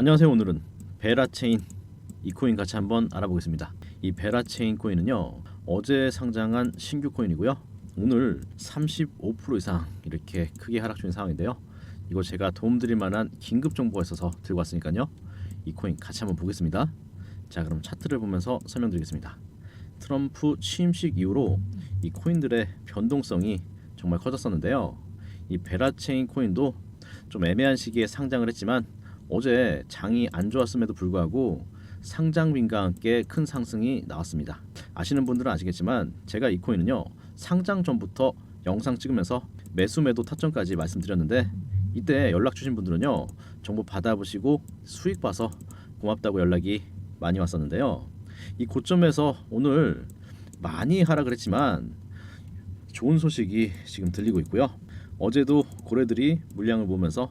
안녕하세요. 오늘은 베라체인 이 코인 같이 한번 알아보겠습니다. 이 베라체인 코인은요 어제 상장한 신규 코인이고요. 오늘 35% 이상 이렇게 크게 하락 중인 상황인데요. 이거 제가 도움드릴 만한 긴급 정보가 있어서 들고 왔으니까요. 이 코인 같이 한번 보겠습니다. 자 그럼 차트를 보면서 설명드리겠습니다. 트럼프 취임식 이후로 이 코인들의 변동성이 정말 커졌었는데요. 이 베라체인 코인도 좀 애매한 시기에 상장을 했지만 어제 장이 안 좋았음에도 불구하고 상장빈과 함께 큰 상승이 나왔습니다. 아시는 분들은 아시겠지만 제가 이 코인은요 상장 전부터 영상 찍으면서 매수 매도 타점까지 말씀드렸는데 이때 연락 주신 분들은요 정보 받아보시고 수익 봐서 고맙다고 연락이 많이 왔었는데요. 이 고점에서 오늘 많이 하락을 했지만 좋은 소식이 지금 들리고 있고요. 어제도 고래들이 물량을 보면서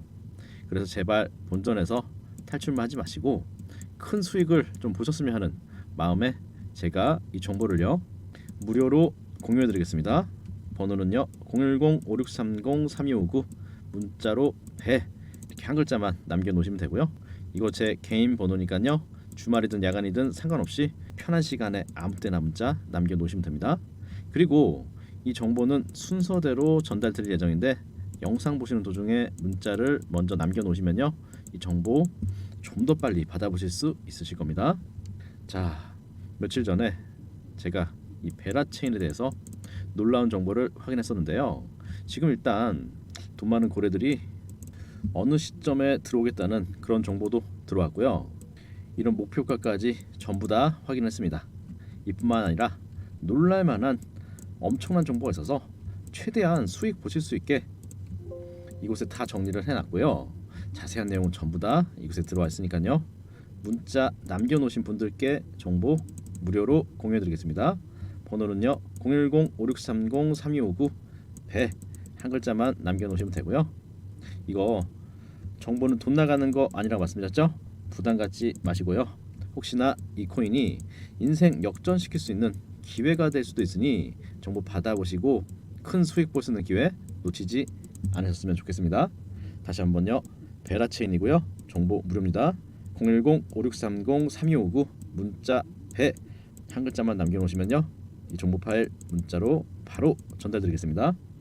그래서 제발 본전에서 탈출만 하지 마시고 큰 수익을 좀 보셨으면 하는 마음에 제가 이 정보를요 무료로 공유해 드리겠습니다. 번호는요 010-5630-3259 문자로 배 이렇게 한 글자만 남겨 놓으시면 되고요. 이거 제 개인 번호니까요 주말이든 야간이든 상관없이 편한 시간에 아무 때나 문자 남겨 놓으시면 됩니다. 그리고 이 정보는 순서대로 전달 드릴 예정인데 영상 보시는 도중에 문자를 먼저 남겨 놓으시면요 이 정보 좀 더 빨리 받아보실 수 있으실 겁니다. 자 며칠 전에 제가 이 베라 체인에 대해서 놀라운 정보를 확인했었는데요. 지금 일단 돈 많은 고래들이 어느 시점에 들어오겠다는 그런 정보도 들어왔고요. 이런 목표가까지 전부 다 확인했습니다. 이뿐만 아니라 놀랄만한 엄청난 정보가 있어서 최대한 수익 보실 수 있게 이곳에 다 정리를 해놨고요. 자세한 내용은 전부 다 이곳에 들어와 있으니까요. 문자 남겨놓으신 분들께 정보 무료로 공유해드리겠습니다. 번호는요 010-5630-3259 배 한 글자만 남겨놓으시면 되고요. 이거 정보는 돈 나가는 거 아니라고 말씀드렸죠? 부담 갖지 마시고요. 혹시나 이 코인이 인생 역전시킬 수 있는 기회가 될 수도 있으니 정보 받아보시고 큰 수익 있는 기회 놓치지 않으셨으면 좋겠습니다. 다시 한번요. 베라체인이고요. 정보 무료입니다. 010-5630-3259 문자 배 한 글자만 남겨놓으시면요. 이 정보 파일 문자로 바로 전달드리겠습니다.